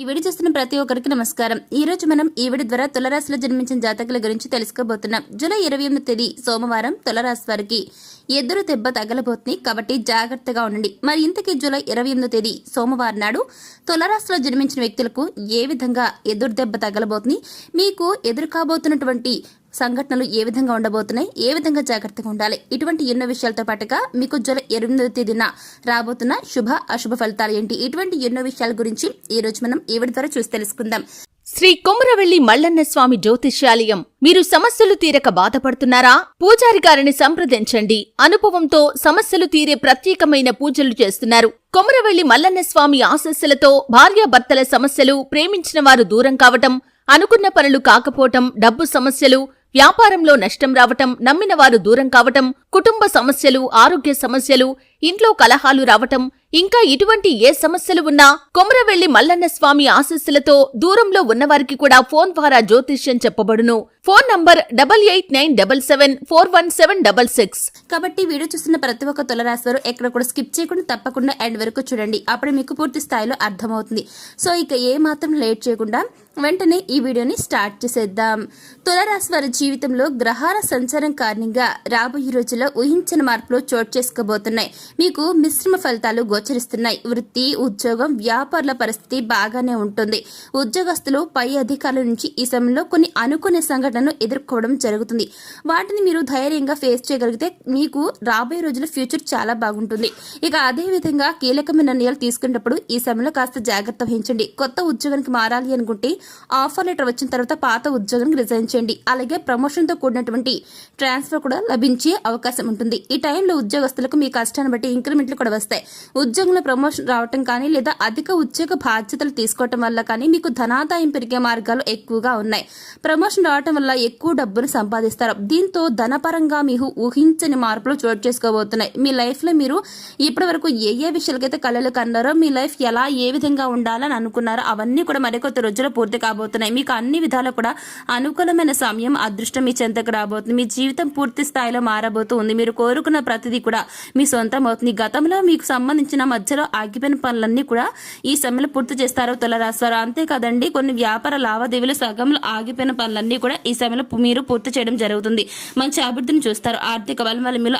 ఈ వీడియో చూస్తున్న ప్రతి ఒక్కరికి నమస్కారం. ఈ రోజు మనం ఈ వీడియో ద్వారా తులరాశిలో జన్మించిన జాతకుల గురించి తెలుసుకోబోతున్నాం. జూలై ఇరవై ఎనిమిది తేదీ సోమవారం తులరాశి వారికి ఎదురు దెబ్బ తగలబోతుంది కాబట్టి జాగ్రత్తగా ఉండండి. మరి ఇంతకీ జూలై ఇరవై ఎనిమిదో తేదీ సోమవారం నాడు తులరాశిలో జన్మించిన వ్యక్తులకు ఏ విధంగా ఎదురు దెబ్బ తగలబోతుంది? మీకు ఎదురు కాబోతున్నటువంటి సంఘటనలు ఏ విధంగా ఉండబోతున్నాయి ఏ విధంగా జాగ్రత్తగా ఉండాలి? ఇటువంటి ఎన్నో విషయాలతో పాటుగా మీకు జూలై ఎనిమిదవ తేదీన రాబోతున్న శుభ అశుభ ఫలితాలు ఏంటి? ఇటువంటి ఎన్నో విషయాల గురించి ఈ రోజు మనం ఈ ద్వారా చూసి తెలుసుకుందాం. శ్రీ కొమరవెల్లి మల్లన్న స్వామి జ్యోతిష్యాలయం. మీరు సమస్యలు తీరక బాధపడుతున్నారా? పూజారి గారిని సంప్రదించండి. అనుభవంతో సమస్యలు తీరే ప్రత్యేకమైన పూజలు చేస్తున్నారు. కొమరవెల్లి మల్లన్న స్వామి ఆశస్సులతో భార్యాభర్తల సమస్యలు ప్రేమించిన వారు దూరం కావటం అనుకున్న పనులు కాకపోవటం డబ్బు సమస్యలు వ్యాపారంలో నష్టం రావటం నమ్మిన వారు దూరం కావటం కుటుంబ సమస్యలు ఆరోగ్య సమస్యలు ఇంట్లో కలహాలు రావటం ఇంకా ఇటువంటి ఏ సమస్యలు ఉన్నా కొమరవెల్లి మల్లన్న స్వామి ఆశస్సులతో దూరంలో ఉన్నవారికి కూడా ఫోన్ ద్వారా జ్యోతిష్యం చెప్పబడును. Phone number double eight nine double seven four one seven double six. కాబట్టి వీడియో చూస్తున్న ప్రతి ఒక్క తులరాశివారు ఎక్కడ కూడా స్కిప్ చేయకుండా తప్పకుండా ఎండ్ వరకు చూడండి. అప్పుడు మీకు పూర్తి స్థాయిలో అర్థమవుతుంది. సో ఇక ఏ మాత్రం లేట్ చేయకుండా వెంటనే ఈ వీడియోని స్టార్ట్ చేసేద్దాం. తులరాశి వారి జీవితంలో గ్రహాల సంచారం కారణంగా రాబోయే రోజుల్లో ఊహించిన మార్పులు చోటు చేసుకోబోతున్నాయి. మీకు మిశ్రమ ఫలితాలు గోచరిస్తున్నాయి. వృత్తి ఉద్యోగం వ్యాపారుల పరిస్థితి బాగానే ఉంటుంది. ఉద్యోగస్తులు పై అధికారుల నుంచి ఈ సమయంలో కొన్ని అనుకునే సంఘటనలు ఎదుర్కోవడం జరుగుతుంది. వాటిని మీరు ధైర్యంగా ఫేస్ చేయగలిగితే మీకు రాబోయే రోజుల ఫ్యూచర్ చాలా బాగుంటుంది. ఇక అదేవిధంగా కీలకమైన నిర్ణయాలు తీసుకునేటప్పుడు ఈ సమయంలో కాస్త జాగ్రత్త వహించండి. కొత్త ఉద్యోగానికి మారాలి అనుకుంటే ఆఫర్ లెటర్ వచ్చిన తర్వాత పాత ఉద్యోగానికి రిజైన్ చేయండి. అలాగే ప్రమోషన్తో కూడినటువంటి ట్రాన్స్ఫర్ కూడా లభించే అవకాశం ఉంటుంది. ఈ టైంలో ఉద్యోగస్తులకు మీ కష్టాన్ని బట్టి ఇంక్రిమెంట్లు కూడా వస్తాయి. ఉద్యోగంలో ప్రమోషన్ రావటం కానీ లేదా అధిక ఉద్యోగ బాధ్యతలు తీసుకోవటం వల్ల కానీ మీకు ధనాదాయం పెరిగే మార్గాలు ఎక్కువగా ఉన్నాయి. ప్రమోషన్ రావటం వల్ల ఎక్కువ డబ్బును సంపాదిస్తారు. దీంతో ధనపరంగా మీకు ఊహించని మార్పులు చోటు చేసుకోబోతున్నాయి. మీ లైఫ్లో మీరు ఇప్పటి వరకు ఏ ఏ విషయాలకైతే కళలు కన్నారో మీ లైఫ్ ఎలా ఏ విధంగా ఉండాలని అనుకున్నారో అవన్నీ కూడా మరికొద్ది రోజుల్లో పూర్తి కాబోతున్నాయి. మీకు అన్ని విధాలు కూడా అనుకూలమైన సమయం అదృష్టం మీ చెంతకు రాబోతుంది. మీ జీవితం పూర్తి స్థాయిలో మారబోతుంది మీరు కోరుకున్న ప్రతిదీ కూడా మీ సొంతం అవుతుంది. గతంలో మీకు సంబంధించిన మధ్యలో ఆగిపోయిన పనులన్నీ కూడా ఈ సమయంలో పూర్తి చేస్తారు తులరాశివారు అంతేకాదండి కొన్ని వ్యాపార లావాదేవీలు సగంలో ఆగిపోయిన పనులన్నీ కూడా ఈ సమయంలో మీరు పూర్తి చేయడం జరుగుతుంది. మంచి అభివృద్ధిని చూస్తారు. ఆర్థిక బలం వల్ల మీలో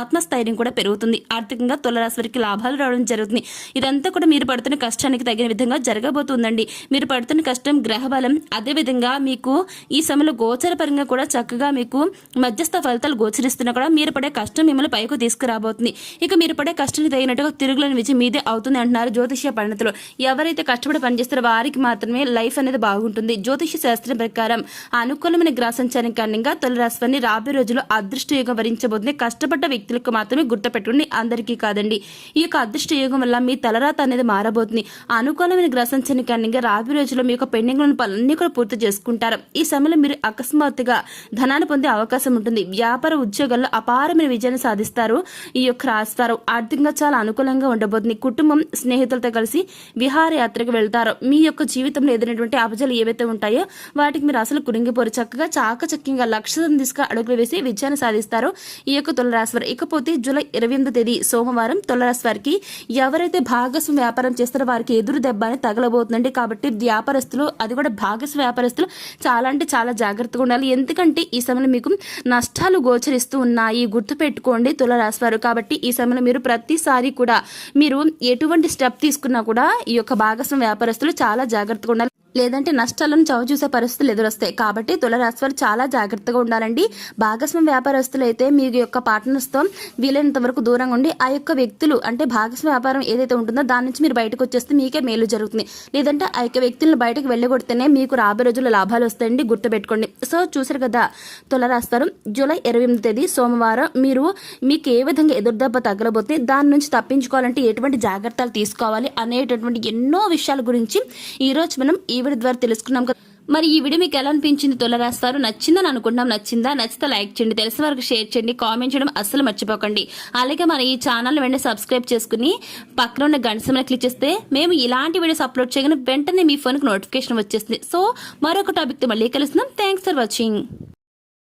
ఆత్మస్థైర్యం కూడా పెరుగుతుంది. ఆర్థికంగా తులరాశి వారికి లాభాలు రావడం జరుగుతుంది. ఇదంతా కూడా మీరు పడుతున్న కష్టానికి తగిన విధంగా జరగబోతుందండి. మీరు పడుతున్న కష్టం గ్రహ బలం అదే విధంగా మీకు ఈ సమయంలో గోచర పరంగా కూడా చక్కగా మీకు మధ్యస్థ ఫలితాలు గోచరిస్తున్నా కూడా మీరు పడే కష్టం మిమ్మల్ని పైకి తీసుకురాబోతుంది. ఇక మీరు పడే కష్టానికి తగినట్టుగా తిరుగు తిరుగులేని విజయం మీదే అవుతుంది అంటున్నారు జ్యోతిష్య పండితులు ఎవరైతే కష్టపడి పనిచేస్తారో వారికి మాత్రమే లైఫ్ అనేది బాగుంటుంది. జ్యోతిష శాస్త్రం ప్రకారం అనుకూలమైన గ్రహ సంచారం కారణంగా తొలి రాశిని రాబోయే రోజుల్లో అదృష్ట యోగం వరించబోతుంది. కష్టపడ్డ వ్యక్తులకు మాత్రమే గుర్తుపెట్టుకుని అందరికీ కాదండి. ఈ యొక్క అదృష్ట యోగం వల్ల మీ తలరాత అనేది మారబోతుంది. అనుకూలమైన గ్రహ సంచారం కారణంగా రాబోయే రోజుల్లో మీ యొక్క పెండింగ్ పనులన్నీ కూడా పూర్తి చేసుకుంటారు. ఈ సమయంలో మీరు అకస్మాత్తుగా ధనాన్ని పొందే అవకాశం ఉంటుంది. వ్యాపార ఉద్యోగాల్లో అపారమైన విజయాన్ని సాధిస్తారు ఈ యొక్క రాశివారు. ఆర్థికంగా చాలా అనుకూలంగా ఉండబోతుంది. కుటుంబం స్నేహితులతో కలిసి విహారయాత్రకు వెళ్తారు. మీ యొక్క జీవితంలో ఎదురైనటువంటి అపజలు ఏవైతే ఉంటాయో వాటికి మీరు అసలు కురింగిపోరు చక్కగా చాకచక్యంగా లక్ష్యం తీసుకు అడుగులు వేసి విజయాన్ని సాధిస్తారు. ఈ యొక్క తులరాశివారు. ఇకపోతే జూలై ఇరవై ఎనిమిదో తేదీ సోమవారం తులరాశి వారికి ఎవరైతే భాగస్వామి వ్యాపారం చేస్తారో వారికి ఎదురు దెబ్బ అని తగలబోతుందండి. కాబట్టి వ్యాపారస్తులు అది కూడా భాగస్వామి వ్యాపారస్తులు చాలా అంటే చాలా జాగ్రత్తగా ఉండాలి. ఎందుకంటే ఈ సమయంలో మీకు నష్టాలు గోచరిస్తూ ఉన్నాయి. గుర్తు పెట్టుకోండి తులరాశి వారు కాబట్టి ఈ సమయంలో మీరు ప్రతిసారి కూడా మీరు ఎటువంటి స్టెప్ తీసుకున్నా కూడా ఈ యొక్క భాగస్వామి వ్యాపారస్తులు చాలా జాగ్రత్తగా ఉండాలి. లేదంటే నష్టాలను చవిచూసే పరిస్థితులు ఎదురొస్తాయి. కాబట్టి తులరాశి వారు చాలా జాగ్రత్తగా ఉండాలండి. భాగస్వామి వ్యాపారస్తులు అయితే మీ యొక్క పార్ట్నర్స్తో వీలైనంత వరకు దూరంగా ఉండి ఆ యొక్క వ్యక్తులు అంటే భాగస్వామి వ్యాపారం ఏదైతే ఉంటుందో దాని నుంచి మీరు బయటకు వచ్చేస్తే మీకే మేలు జరుగుతుంది. లేదంటే ఆ యొక్క వ్యక్తులను బయటకు వెళ్ళగొడితేనే మీకు రాబోయే రోజుల్లో లాభాలు వస్తాయండి. గుర్తుపెట్టుకోండి సో చూసారు కదా తులరాశి వారు జూలై ఇరవై ఎనిమిది తేదీ సోమవారం మీరు మీకు ఏ విధంగా ఎదురుదెబ్బ తగలబోతే దాని నుంచి తప్పించుకోవాలంటే ఎటువంటి జాగ్రత్తలు తీసుకోవాలి అనేటటువంటి ఎన్నో విషయాల గురించి ఈరోజు మనం ఈ వీడియో ద్వారా తెలుసుకున్నాం కదా. మరి ఈ వీడియో మీకు ఎలా అనిపించింది? తొలరాస్తారు నచ్చిందని అనుకుంటున్నాం. నచ్చిందా? నచ్చితే లైక్ చేయండి. తెలిసిన వరకు షేర్ చేయండి. కామెంట్ చేయడం అస్సలు మర్చిపోకండి. అలాగే మన ఈ ఛానల్ వెంటనే సబ్స్క్రైబ్ చేసుకుని పక్కన ఉన్న గంట క్లిక్ చేస్తే మేము ఇలాంటి వీడియోస్ అప్లోడ్ చేయగానే వెంటనే మీ ఫోన్కి నోటిఫికేషన్ వచ్చేస్తుంది. సో మరొక టాపిక్తో మళ్ళీ కలుస్తున్నాం. Thanks for watching.